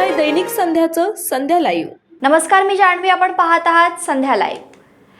दैनिक संध्याचं संध्या live नमस्कार मी जान्हवी. आपण पाहत आहात संध्या लाईव्ह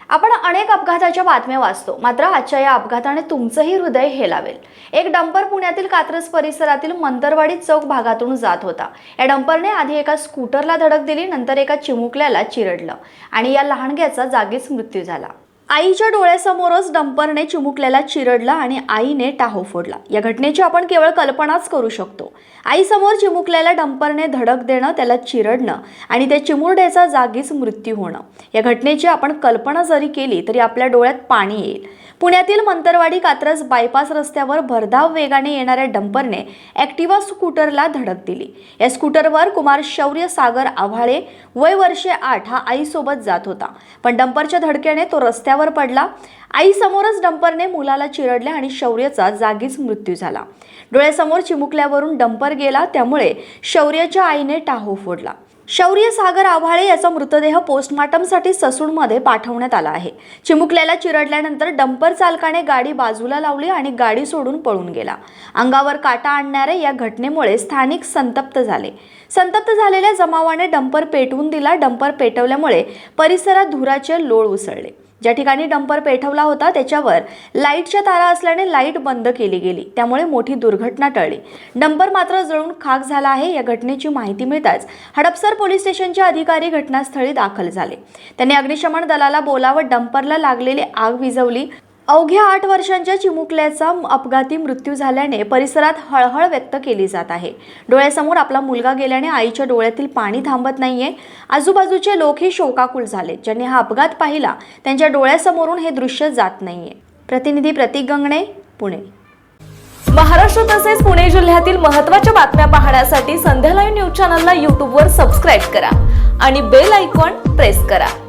आपण अनेक अपघाताच्या बातम्या वाचतो. मात्र आजच्या या अपघाताने तुमचंही हृदय हेलावेल. एक डंपर पुण्यातील कात्रज परिसरातील मंतरवाडी चौक भागातून जात होता. या डंपरने आधी एका स्कूटरला धडक दिली नंतर एका चिमुकल्याला चिरडलं आणि या लहानग्याचा जागीच मृत्यू झाला. आईच्या डोळ्यासमोरच डंपरने चिमुकल्याला चिरडला आणि आईने टाहो फोडला. या घटनेची आपण केवळ कल्पनाच करू शकतो. आईसमोर चिमुकल्याला डंपरने धडक देणं त्याला चिरडणं आणि त्या चिमुरड्याचा जागीच मृत्यू होणं. या घटनेची आपण कल्पना जरी केली तरी आपल्या डोळ्यात पाणी येईल. पुण्यातील मंतरवाडी कात्रज बायपास रस्त्यावर भरधाव वेगाने येणाऱ्या डंपरने ॲक्टिवा स्कूटरला धडक दिली. या स्कूटरवर कुमार शौर्य सागर आव्हाळे वय वर्षे आठ हा आईसोबत जात होता. पण डंपरच्या धडक्याने तो रस्त्यावर पडला. आईसमोरच डंपरने मुलाला चिरडले आणि शौर्यचा जागीच मृत्यू झाला. डोळ्यासमोर चिमुकल्यावरून डंपर गेला त्यामुळे शौर्याच्या आईने टाहो फोडला. शौर्य सागर आव्हाळे याचा मृतदेह पोस्टमॉर्टमसाठी ससूनमध्ये पाठवण्यात आला आहे. चिमुकल्याला चिरडल्यानंतर डंपर चालकाने गाडी बाजूला लावली आणि गाडी सोडून पळून गेला. अंगावर काटा आणणारे या घटनेमुळे स्थानिक संतप्त झाले. संतप्त झालेल्या जमावाने डंपर पेटवून दिला. डंपर पेटवल्यामुळे परिसरात धुराचे लोळ उसळले. ज्या ठिकाणी डंपर पेठवला होता त्याच्यावर लाईटच्या तारा असल्याने लाइट बंद केली गेली. त्यामुळे मोठी दुर्घटना टळली. डंपर मात्र जळून खाक झाला आहे या घटनेची माहिती मिळताच हडपसर पोलीस स्टेशनचे अधिकारी घटनास्थळी दाखल झाले. त्यांनी अग्निशमन दलाला बोलावत डंपरला लागलेली आग विझवली. अवघ्या आठ वर्षांच्या चिमुकल्याचा अपघाती मृत्यू झाल्याने परिसरात हळहळ व्यक्त केली जात आहे. डोळ्यासमोर आपला मुलगा गेल्याने आईच्या डोळ्यातील पाणी थांबत नाहीये. आजूबाजूचे लोकही शोकाकुल झाले. ज्यांनी हा अपघात पाहिला त्यांच्या डोळ्यासमोरून हे दृश्य जात नाहीये. प्रतिनिधी प्रतीक गंगणे पुणे. महाराष्ट्र तसेच पुणे जिल्ह्यातील महत्त्वाच्या बातम्या पाहण्यासाठी संध्या लाईव्ह न्यूज चॅनलला यूट्यूबवर सबस्क्राईब करा आणि बेल आयकॉन प्रेस करा.